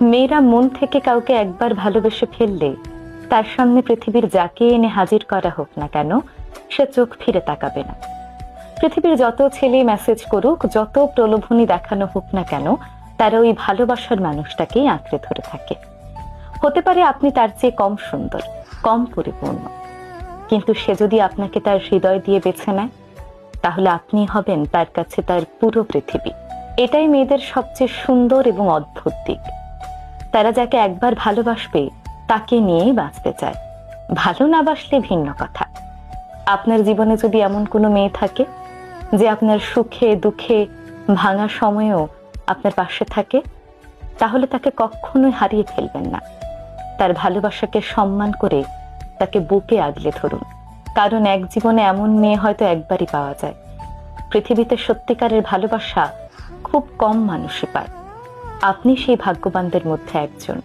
মেয়েরা মন থেকে কাউকে একবার ভালোবেসে ফেললে, তার সামনে পৃথিবীর যাকে এনে হাজির করা হোক না কেন, সে চোখ ফিরে তাকাবে না। পৃথিবীর যত ছেলে মেসেজ করুক, যত প্রলোভনী দেখানো হোক না কেন, তারা ওই ভালোবাসার মানুষটাকেই আঁকড়ে ধরে থাকে। হতে পারে আপনি তার চেয়ে কম সুন্দর, কম পরিপূর্ণ। কিন্তু সে যদি আপনাকে তার হৃদয় দিয়ে বেছে নেয়, তাহলে আপনি হবেন তার কাছে তার পুরো পৃথিবী। এটাই মেয়েদের সবচেয়ে সুন্দর এবং অদ্ভুত দিক। তারা যাকে একবার ভালোবাসবে, তাকে নিয়েই বাঁচতে চায়। ভালো না বাসলে ভিন্ন কথা। আপনার জীবনে যদি এমন কোনো মেয়ে থাকে, যে আপনার সুখে, দুঃখে, ভাঙা সময়েও আপনার পাশে থাকে, তাহলে তাকে কখনোই হারিয়ে ফেলবেন না। তার ভালোবাসাকে সম্মান করে তাকে বুকে আগলে ধরুন। কারণ এক জীবনে এমন মেয়ে হয়তো একবারই পাওয়া যায়। পৃথিবীতে সত্যিকারের ভালোবাসা খুব কম মানুষই পায়। আপনি সেই ভাগ্যবানদের মধ্যে একজন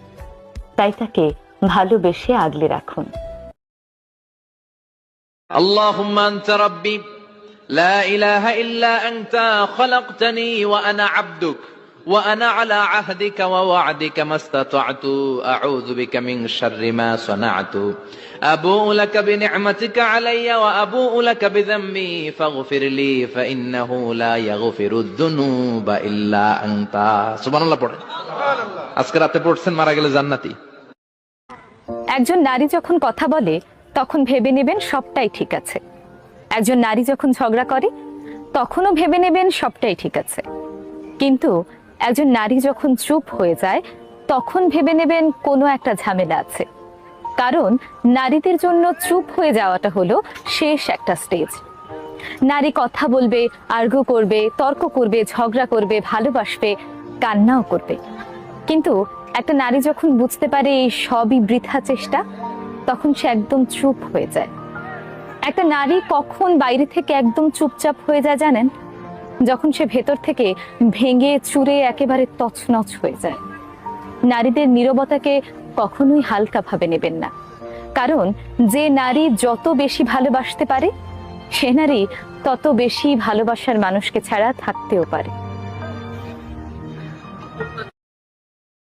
তাই তাকে ভালোবেসে আগলে রাখুন اللهم أنت ربي لا إله إلا أنت خلقتني وأنا عبدك وأنا على عهدك ووعدك ما استطعت أعوذ بك من شر ما صنعت أبوء لك بنعمتك علي وأبوء لك بذنبي فاغفر لي فإنه لا يغفر الذنوب إلا أنت سبحان الله পড়ে আজকে রাতে পড়ছেন মারা গেলে জান্নাতি একজন নারী যখন কথা বলে তখন ভেবে নেবেন সবটাই ঠিক আছে একজন নারী যখন ঝগড়া করে তখনও ভেবে নেবেন সবটাই ঠিক আছে কিন্তু একজন নারী যখন চুপ হয়ে যায়, তখন ভেবে নেবেন কোনো একটা ঝামেলা আছে। কারণ নারীদের জন্য চুপ হয়ে যাওয়াটা হলো শেষ একটা স্টেজ নারী কথা বলবে, আর্গু করবে, তর্ক করবে, ঝগড়া করবে, ভালোবাসবে, কান্নাও করবে। কিন্তু একটা নারী যখন বুঝতে পারে এই সবই বৃথা চেষ্টা, তখন সে একদম চুপ হয়ে যায়। একটা নারী কখন বাইরে থেকে একদম চুপচাপ হয়ে যায় জানেন? যখন সে ভেতর থেকে ভেঙে, চুরে একেবারে তছনছ হয়ে যায়। নারীদের নিরবতাকে কখনোই হালকাভাবে নেবেন না। কারণ যে নারী যত বেশি ভালোবাসতে পারে, সে নারী তত বেশি ভালোবাসার মানুষকে ছাড়া থাকতেও পারে।